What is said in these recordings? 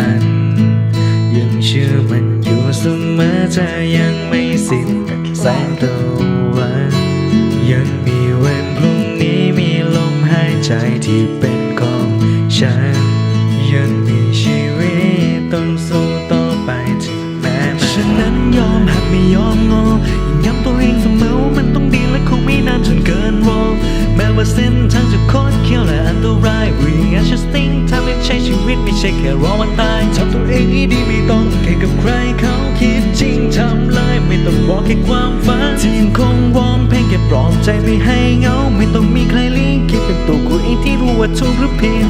ัน ยังเชื่อมันอยู่เสมอเธอยังไม่สิ้นแสงตะวัน ยังมีวันพรุ่งนี้มีลมหายใจที่เป็นของฉัน ช่แค่รอวันตายทำตัวเองให้ดีไม่ต้องแข่งกับใครเขาคิดจริงทำเลยไม่ต้องบอกแค่ความฝันที่ยังคงวอมเพลงแค่ปลอบใจไม่ให้เหงา ไม่ต้องมีใครลี้ยงคิดเป็นตัวกูเองที่รู้ว่าถูกหรือผิด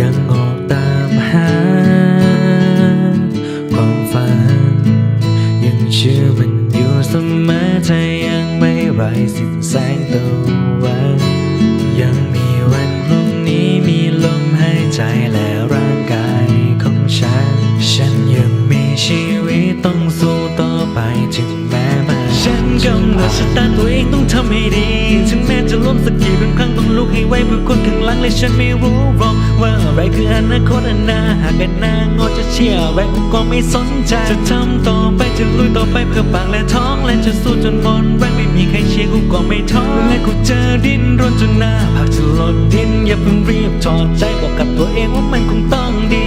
ยังออ เชื่อมันอยู่เสมอถ้ายังไม่ไรสิ้นแสงตะวันยังมีวันพรุ่งนี้มีลมหายใจและ กำหนดชะตาตัวเองต้องทำให้ดี ถึงแม้จะล้มสักกี่ครั้งต้องลุกให้ไวเพื่อคนข้างหลังและฉันไม่รู้หรอก ว่าอะไรคืออนาคตอันนาหากันนางอจะเชื่ออะไรกูก็ไม่สนใจ จะทำต่อไปจะลุยต่อไปเพื่อปากและท้อง และจะสู้จนหมดแรงไม่มีใครเชียร์กูก็ไม่ท้อและกูเจอดินรนจนหน้าผากจะหลดดินอย่าเพิ่งรีบถอดใจบอกกับตัวเองว่ามันคงต้องดี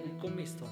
algo como esto.